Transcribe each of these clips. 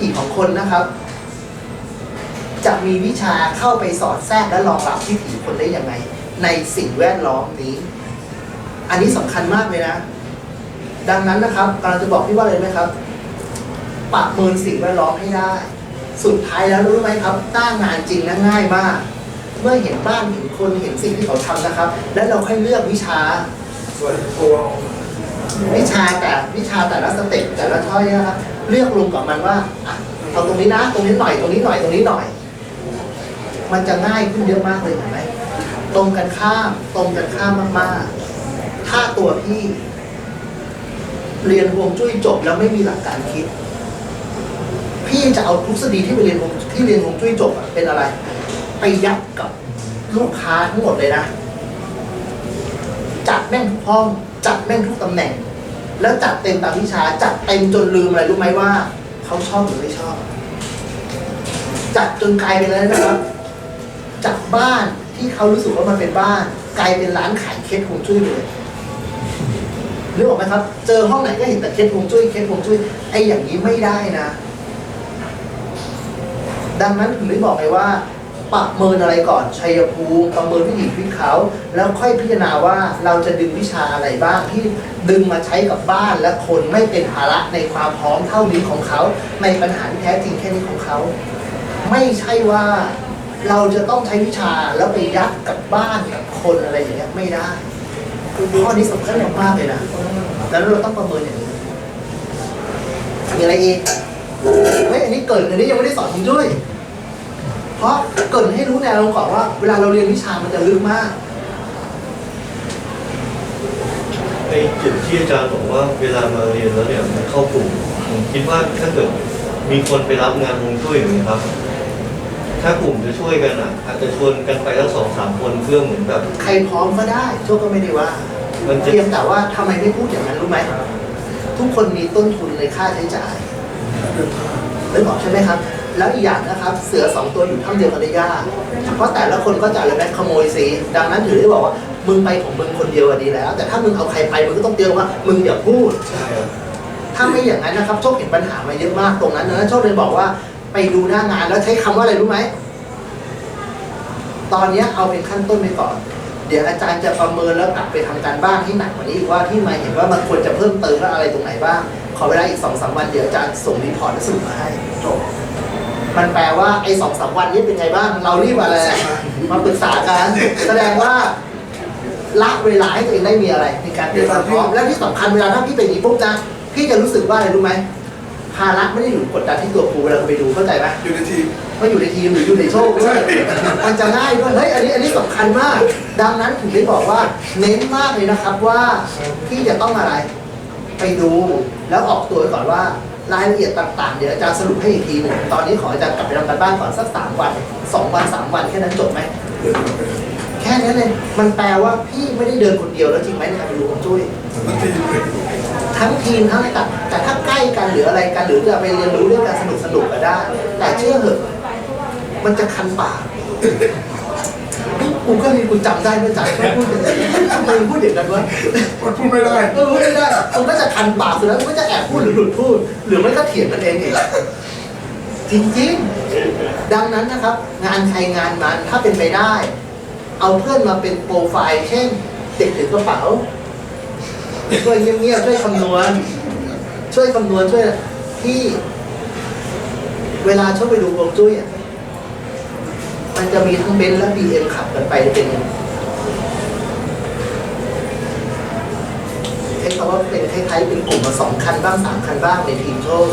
อีกของคนนะครับ จะมีวิชาเข้าไปสอดแทรกและรองรับวิถีคนได้ยังไง ในสิ่งแวดล้อมนี้ อันนี้สำคัญมากเลยนะ ดังนั้นนะครับกำลังจะบอกพี่ว่าเลยไหมครับประเมินสิ่งแวดล้อมให้ได้ สุดท้ายแล้วรู้ไหมครับตั้งงานจริงนะง่ายมาก เมื่อเห็นบ้านเห็นคนเห็นสิ่งที่เขาทำนะครับ แล้วเราค่อยเลือกวิชาส่วนตัววิชาแต่วิชาแต่ละสเต็ปแต่ละช้อยนะครับ เลือกลงกับมันว่าเอาตรงนี้นะ ตรงนี้หน่อย ตรงนี้หน่อย ตรงนี้หน่อย มันจะง่ายขึ้นเยอะมากเลยเห็นไหมตรงกันข้าม ตรงกันข้ามมากๆ ถ้าตัวพี่ เรียนฮวงจุ้ยจบแล้วไม่มีหลักการคิด พี่จะเอาทฤษฎีที่ไปเรียนวงที่เรียนฮวงจุ้ยจบเป็นอะไร ไปยัดกับลูกค้าทั้งหมดเลยนะ จัดแม่งทุกห้อง จัดแม่งทุกตำแหน่ง แล้วจัดเต็มตามวิชาจัดเต็มจนลืมอะไรรู้ไหมว่าเขาชอบหรือไม่ชอบ จัดจนกลายเป็นอะไรนะครับ จากบ้านที่เขารู้สึกว่ามันเป็นบ้าน กลายเป็นร้านขายเคสฮวงจุ้ยเลยนึกออกไหมครับ เจอห้องไหนก็เห็นแต่เคสฮวงจุ้ยเคสฮวงจุ้ยไอ้อย่างนี้ไม่ได้นะ ดังนั้นถึงได้บอกไงว่า ประเมินอะไรก่อนชัยภูมิประเมินวิถีชีวิตเขา แล้วค่อยพิจารณาว่าเราจะดึงวิชาอะไรบ้างที่ดึงมาใช้กับบ้านและคนไม่เป็นภาระในความพร้อมเท่านี้ของเขา ในปัญหาที่แท้จริงแค่นี้ของเขา ไม่ใช่ว่าเราจะต้องใช้วิชาแล้วไปยัดกับบ้านกับคนอะไรอย่างเงี้ยไม่ได้ข้อนี้สำคัญมากๆเลยนะแล้วเราต้องประเมินอย่างนี้มีอะไรอีกเฮ้ยอันนี้เกิดอันนี้ยังไม่ได้สอนผมด้วย เพราะเกรินให้รู้แนวลงก่อนว่า เวลาเราเรียนวิชามันจะลึกมากในจุดที่อาจารย์บอกว่าเวลามาเรียนแล้วเนี่ยมันเข้ากลุ่มผมคิดว่าถ้าเกิดมีคนไปรับงานฮวงจุ้ยอย่างนี้ยครับ ถ้ากลุ่มจะช่วยกันอะ อาจจะชวนกันไปทั้งสองสามคนเพื่อเหมือนแบบใครพร้อมก็ได้โชคก็ไม่ได้ว่ามันจะเพียงแต่ว่าทำไมไม่พูดอย่างนั้นรู้ไหมทุกคนมีต้นทุนในค่าใช้จ่ายนึกออกใช่ไหมครับ แล้วอีกอย่างนะครับ เสือสองตัวอยู่ถ้ำเดียวกันได้ยากเพราะแต่ละคนก็จะอะไรนะขโมยซีดังนั้นถือได้บอกว่ามึงไปของมึงคนเดียวดีแล้ว แต่ถ้ามึงเอาใครไปมึงก็ต้องเตือนว่ามึงอย่าพูด ถ้าไม่อย่างนั้นนะครับโชคเห็นปัญหามาเยอะมากตรงนั้นนะโชคเลยบอกว่าไปดูหน้างานแล้วใช้คำว่าอะไรรู้ไหมตอนนี้เอาเป็นขั้นต้นไปก่อน เดี๋ยวอาจารย์จะประเมินแล้วกลับไปทำการบ้านให้หนักกว่านี้อีกว่าที่มาเห็นว่ามันควรจะเพิ่มเติมว่าอะไรตรงไหนบ้าง ขอเวลาอีกสองสามวันเดี๋ยวอาจารย์ส่งรีพอร์ตและสรุปมาให้จบ มันแปลว่าไอ้สองสามวันนี้เป็นไงบ้าง เรารีบอะไรมาปรึกษากัน แสดงว่าละเวลาให้ตัวเองได้มีอะไรในการเตรียมความพร้อมและที่สำคัญเวลาถ้าพี่เป็นอย่างนี้ปุ๊บนะพี่จะรู้สึกว่าอะไรรู้ไหมภาระไม่ได้อยู่กดดันที่ตัวครูเวลาเราไปดูเข้าใจไหมอยู่ในทีมว่าอยู่ในทีมหรืออยู่ในโชคด้วยมันจะง่ายด้วยเฮ้ยอันนี้อันนี้สำคัญมาก ดังนั้นถึงได้บอกว่าเน้นมากเลยนะครับว่าพี่จะต้องอะไร ไปดูแล้วออกตัวไว้ก่อนว่า รายละเอียดต่างๆ เดี๋ยวอาจารย์สรุปให้อีกทีหนึ่งตอนนี้ขออาจารย์กลับไปทำการบ้านก่อนสักสามวันสองวันสามวันแค่นั้นจบไหม แค่นั้นเลยมันแปลว่าพี่ไม่ได้เดินคนเดียวแล้วจริงไหมในการดูของจุ้ย ทั้งทีมเทั้งทีมทั้งอะไรต่างแต่ถ้าใกล้กันหรืออะไรกันหรือจะไปเรียนรู้ด้วยกันสนุกสนุกก็ได้ แต่เชื่อเถอะมันจะคันปาก กูก็มีกูจำได้เมื่อจ่ายไม่พูดอย่างนี้ทำไมพูดอย่างนั้นวะมันพูดไม่ได้เออพูดไม่ได้มันก็จะคันปากสุดแล้วมันก็จะแอบพูดหรือหลุดพูด หรือไม่ก็เถียงกันเองอีกจริงๆ ดังนั้นนะครับ งานใครงานมันถ้าเป็นไปได้ เอาเพื่อนมาเป็นโปรไฟล์เช่นเด็กถือกระเป๋าช่วยเงียบๆช่วยคำนวณ ช่วยคำนวณช่วยที่เวลาชอบไปดูวงจุ้ยอะ มันจะมีทั้งเบนซ์และบีเอ็มขับกันไปเป็นใช้คำว่าเป็นคล้ายๆเป็นกลุ่มมาสองคันบ้างสามคันบ้างในทีมโชค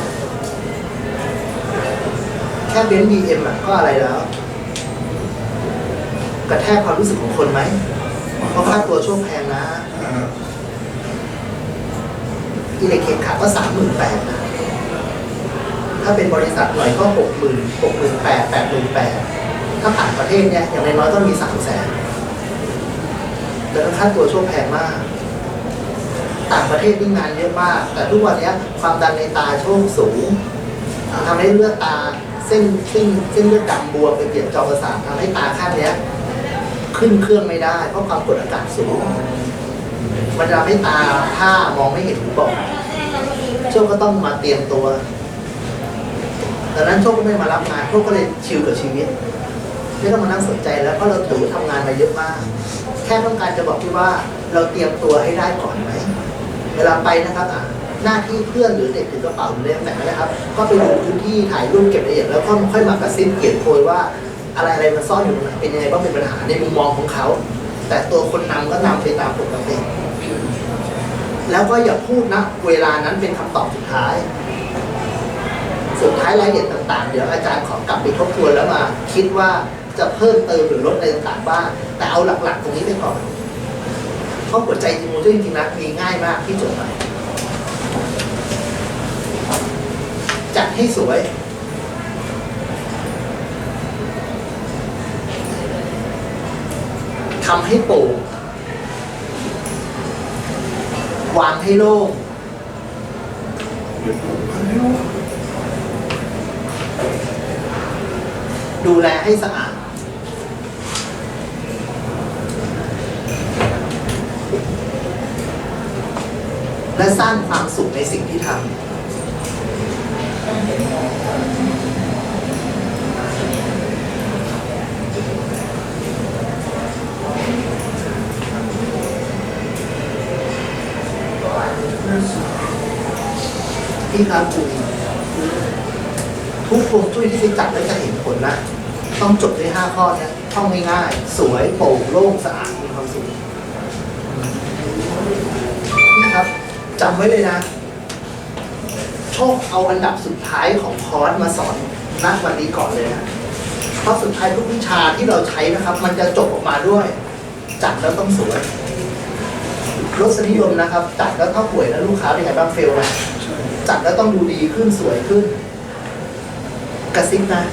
แค่เบนซ์บีเอ็มอะก็อะไรแล้ว กระแทกความรู้สึกของคนไหมเพราะค่าตัวช่วงแพงนะอิเล็กเคขาก็สามหมื่นแปดนะถ้าเป็นบริษัทหน่อยก็หกหมื่นหกหมื่นแปดแปดหมื่นแปด ถ้าผ่านประเทศเนี่ยอย่างน้อยๆต้องมีสามแสนแล้วก็ค่าตัวช่วงแพงมาก ต่างประเทศนี่งานเยอะมาก แต่ทุกวันนี้ความดันในตาโชคสูงทำให้เลือดตาเส้นเส้นเส้นเลือดดำบวมไปเปลี่ยนจอประสาททำให้ตาข้างนี้ขึ้นเครื่องไม่ได้ เพราะความกดอากาศสูง มันจะทำให้ตาผ้ามองไม่เห็นบอกโชคก็ต้องมาเตรียมตัวตดังนั้นโชคก็ไม่มารับงานโชคก็เลยชิลกับชีวิต ไม่ต้องมานั่งสนใจแล้วเพราะเราถือว่าทำงานมาเยอะมาก แค่ต้องการจะบอกพี่ว่าเราเตรียมตัวให้ได้ก่อนไหมเวลาไปนะครับอะหน้าที่เพื่อนหรือเด็กถือกระเป๋าหรืออะไรแต่างๆนะครับ ก็ไปดูพื้นที่ถ่ายรูปเก็บละเอียดแล้วก็ค่อยมากระซิบเขียนโพยว่าอะไรอะไรมันซ่อนอยู่ตรงไหนเป็นยังไงบ้างเป็นปัญหาในมุมมองของเขา แต่ตัวคนนำก็นำไปตามปกติแล้วก็อย่าพูดนะเวลานั้นเป็นคำตอบสุดท้าย สุดท้ายรายละเอียดต่าง ๆ เดี๋ยวอาจารย์ขอกลับไปทบทวนแล้วมาคิดว่า จะเพิ่มเติมหรือลดอะไรต่างๆบ้าง แต่เอาหลักๆ ตรงนี้ไปก่อนเพราะหัวใจจริงๆจริงๆนะมีง่ายมากที่จดหมายจัดให้สวย ทำให้โปร่งวางให้โล่งดูแลให้สะอาด และสร้างความสุขในสิ่งที่ทำพี่ครับทุกวงจุ้ยที่ไปจัดแล้วจะเห็นผลนะ ต้องจบด้วยห้าข้อเนี่ยท่องง่ายๆ สวยโปร่งโล่งสะอาด จำไว้เลยนะ โชคเอาอันดับสุดท้ายของคอร์สมาสอนณวันนี้ก่อนเลยนะเพราะสุดท้ายทุกวิชาที่เราใช้นะครับ มันจะจบออกมาด้วย จัดแล้วต้องสวยรสนิยมนะครับ จัดแล้วถ้าป่วยแล้วลูกค้าเป็นไงบ้างเฟลไหมจัดแล้วต้องดูดีขึ้นสวยขึ้น กระซิบนะ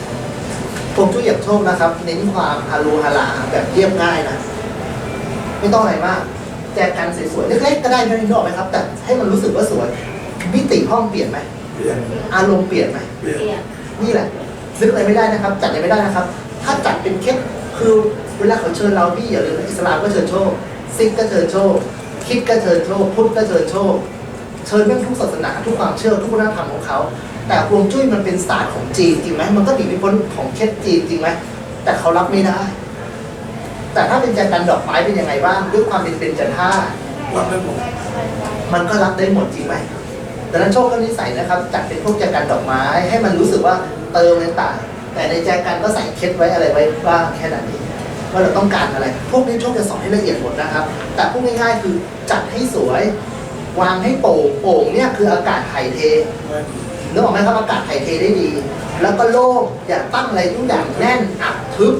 ผมช่วยอยากโชคนะครับ เน้นความฮารูฮาลาแบบเรียบง่ายนะ ไม่ต้องอะไรมาก แจกันสวยๆเล็กๆก็ได้ไม่ได้นกออกไหมครับ แต่ให้มันรู้สึกว่าสวยมิติห้องเปลี่ยนไหมเปลี่ยนอารมณ์เปลี่ยนไหมเปลี่ยนนี่แหละนึกอะไรไม่ได้นะครับ จัดอะไรไม่ได้นะครับ ถ้าจัดเป็นเคสคือเวลาเขาเชิญเราพี่อย่าลืมนะอิสลามก็เชิญโชคซิกก็เชิญโชคคริดก็เชิญโชคพุทธก็เชิญโชคเชิญแม่งทุกศาสนาทุกความเชื่อทุกวัฒนธรรมของเขา แต่ฮวงจุ้ยมันเป็นศาสตร์ของจีนจริงไหมมันก็หนีไม่พ้นของเคสจีนจริงไหมแต่เขารับไม่ได้ แต่ถ้าเป็นแจกันดอกไม้เป็นยังไงบ้างด้วยความเป็นเป็นจันท่าตุรับได้หมดมันก็รับได้หมดจริงไหมดังนั้นโชคก็นิสัยนะครับจัดเป็นพวกแจกันดอกไม้ ให้มันรู้สึกว่าเติมต่างๆแต่ในแจกันก็ใส่เคล็ดไว้อะไรไว้บ้างแค่นั้นเองว่าเราต้องการอะไร พวกนี้โชคจะสอนให้ละเอียดหมดนะครับ แต่พูดง่ายๆคือจัดให้สวย วางให้โป่งโป่งเนี่ยคืออากาศถ่ายเทไม่นึกออกไหมครับอากาศถ่ายเทได้ดี แล้วก็โล่งอย่าตั้งอะไรทุกอย่างแน่นอับทึบ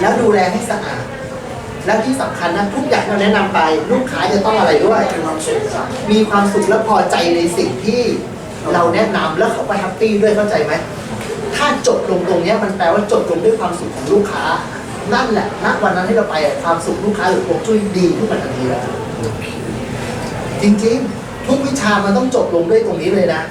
แล้วดูแลให้สะอาด และที่สำคัญนะทุกอย่างที่เราแนะนำไป ลูกค้าจะต้องอะไรด้วยมีความสุขมีความสุขและพอใจในสิ่งที่เราแนะนำแล้วเขาก็แฮปปี้ด้วยเข้าใจไหมถ้าจบลงตรงนี้มันแปลว่าจบลงด้วยความสุขของลูกค้า นั่นแหละณวันนั้นที่เราไปความสุขลูกค้าหรือความช่วยดีขึ้นมาทันทีแล้วจริงๆ ทุกวิชามันต้องจบลงด้วยตรงนี้เลยนะ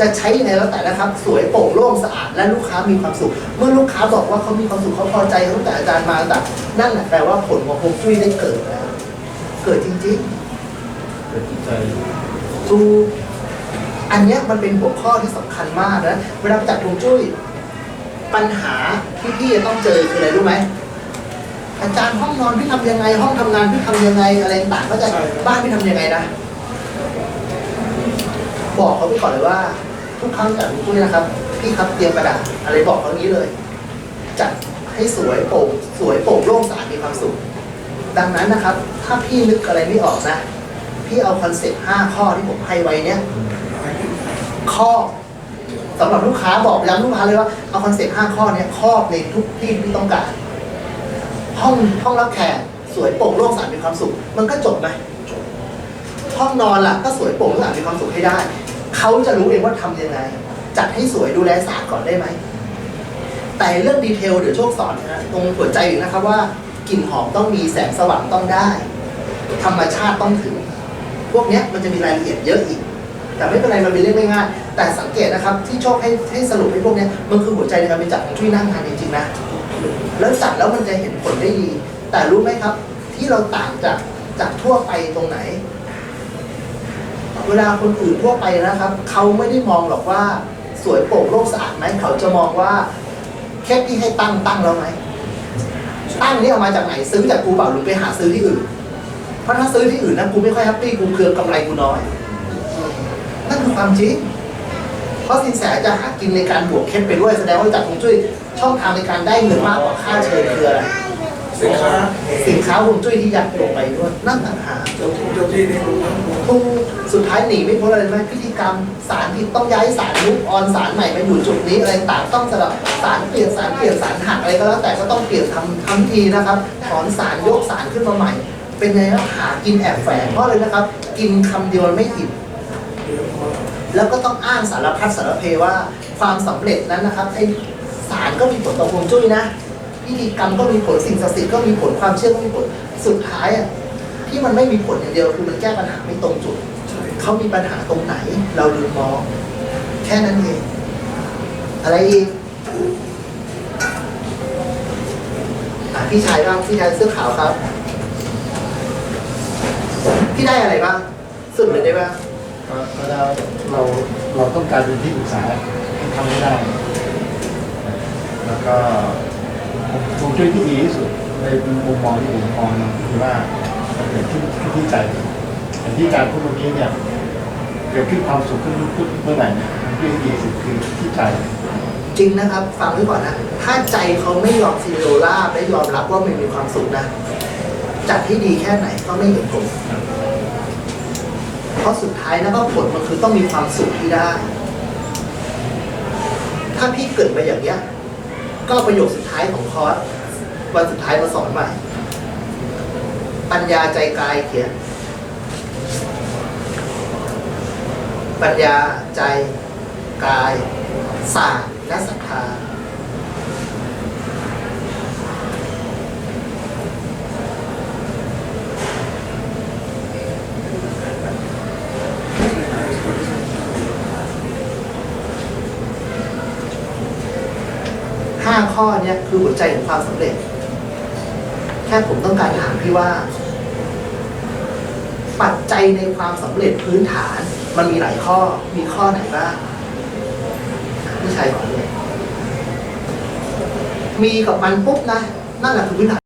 จะใช้ยังไงแล้วแต่นะครับ สวยโปร่งโล่งสะอาดและลูกค้ามีความสุข เมื่อลูกค้าบอกว่าเขามีความสุขเขาพอใจตั้งแต่อาจารย์มาแต่นั่นแหละแปลว่าผลของฮวงจุ้ยได้เกิดแล้วเกิดจริงๆเกิดจิตใจถูกอันเนี้ยมันเป็นหัวข้อที่สำคัญมากนะเวลาจัดฮวงจุ้ยปัญหาที่พี่จะต้องเจอคืออะไรรู้ไหมอาจารย์ห้องนอนพี่ทำยังไง ห้องทำงานพี่ทำยังไงอะไรต่างๆก็จะบ้านพี่ทำยังไงนะ บอกเขาไปก่อนเลยว่า ทุกครั้งจัดฮวงจุ้ยนะครับพี่ครับเตรียมกระดาษอะไรบอกเขานี้เลย จัดให้สวยโปร่งสวยโปร่งโล่งสะอาดมีความสุขดังนั้นนะครับ ถ้าพี่นึกอะไรไม่ออกนะ พี่เอาคอนเซ็ปต์ห้าข้อที่ผมให้ไว้เนี้ยข้อสำหรับลูกค้าบอกย้ำลูกค้าเลยว่าเอาคอนเซ็ปต์ห้าข้อเนี้ยครอบในทุกที่ที่ต้องการห้องห้องรับแขกสวยโปร่งโล่งสะอาดมีความสุข มันก็จบไหม ห้องนอนล่ะก็สวยโปร่งโล่งสะอาดมีความสุขให้ได้ เขาจะรู้เองว่าทำยังไง จัดให้สวยดูแลสะอาดก่อนได้ไหม แต่เรื่องดีเทลเดี๋ยวโชคสอนนะตรงหัวใจอยู่นะครับว่ากลิ่นหอมต้องมีแสงสว่างต้องได้ ธรรมชาติต้องถึง พวกนี้มันจะมีรายละเอียดเยอะอีก แต่ไม่เป็นไรมันเป็นเรื่องไม่ง่ายแต่สังเกตนะครับที่โชคให้ให้สรุปให้พวกนี้มันคือหัวใจในการไปจัดของช่วยนั่งทานจริงๆนะแล้วจัดแล้วมันจะเห็นผลได้ดี แต่รู้ไหมครับ ที่เราต่างจากจากทั่วไปตรงไหน เวลาคนอื่นทั่วไปนะครับเขาไม่ได้มองหรอกว่าสวยโปร่งโลกสะอาดไหมเขาจะมองว่าแค่พี่ให้ตั้งตั้งแล้วไหมตั้งนี่เอามาจากไหนซื้อจากกูเปล่าหรือไปหาซื้อที่อื่น เพราะถ้าซื้อที่อื่นนะกูไม่ค่อยแฮปปี้กูเคืองกำไรกูน้อย นั่นคือความจริงเพราะสินแสจะหากินในการบวกเคล็ดไปด้วยแสดงว่าจากคงจุ้ยช่องทางในการได้เงินมากกว่าค่าเชิญคืออะไรสินค้าสินค้าฮวงจุ้ยที่ยัดลงไปด้วยนั่นต่างหากเจ้าที่เจ้าที่นี่รู้นะถูก สุดท้ายหนีไม่พ้นอะไรไหมพิธีกรรมสารผิดต้องย้ายสารยุบออนสารใหม่มาอยู่จุดนี้อะไรต่างต้องสลับสารเปลี่ยนสารเปลี่ยนสารหักอะไรก็แล้วแต่ก็ต้องเปลี่ยนทำทำทีนะครับถอนสารยกสารขึ้นมาใหม่ เป็นไงครับหากินแอบแฝงเพราะเลยนะครับ กินคำเดียวไม่อิ่มแล้วก็ต้องอ้างสารพัดสารเพว่าความสำเร็จนั้นนะครับไอ้สารก็มีผลต่อฮวงจุ้ยนะพิธีกรรมก็มีผลสิ่งศักดิ์สิทธิ์ก็มีผลความเชื่อก็มีผลสุดท้ายอะที่มันไม่มีผลอย่างเดียวคือมันแก้ปัญหาไม่ตรงจุด เขามีปัญหาตรงไหน เราลืมมอง แค่นั้นเองอะไรอีกอพี่ชายบ้างพี่ชายเสื้อขาวครับ พี่ได้อะไรบ้างสุดเลยได้บ้างก็ได้เราเราต้องการเป็นที่ปรึกษาทำไม่ได้ แล้วก็ผมช่วยที่ดีที่สุดในมุมมองที่ผมมองคือว่าเกิดขึ้นที่ใจอย่างที่การพูดเมื่อกี้เนี่ย เกิดขึ้นความสุขขึ้นขึ้นเมื่อไหร่เนี่ยมันที่ดีสุดคือที่ใจ จริงนะครับฟังไว้ก่อนนะ ถ้าใจเขาไม่ยอมซีโรล่าไม่ยอมรับว่ามันมีความสุขนะจัดให้ดีแค่ไหนก็ไม่เห็นผลเพราะสุดท้ายนะก็ผลมันคือต้องมีความสุขที่ได้ ถ้าพี่เกิดไปอย่างเนี้ย ก็ประโยคสุดท้ายของคอร์สวันสุดท้ายมาสอนใหม่ ปัญญาใจกายเขียน ปัญญาใจกายศาสตร์และศรัทธาห้าข้อเนี้ยคือหัวใจของความสำเร็จ แค่ผมต้องการถามพี่ว่า ปัจจัยในความสำเร็จพื้นฐาน มันมีหลายข้อ มีข้อไหนบ้างพี่ชายก่อนเลย มีกับมันปุ๊บนะ นั่นแหละคือพื้นฐาน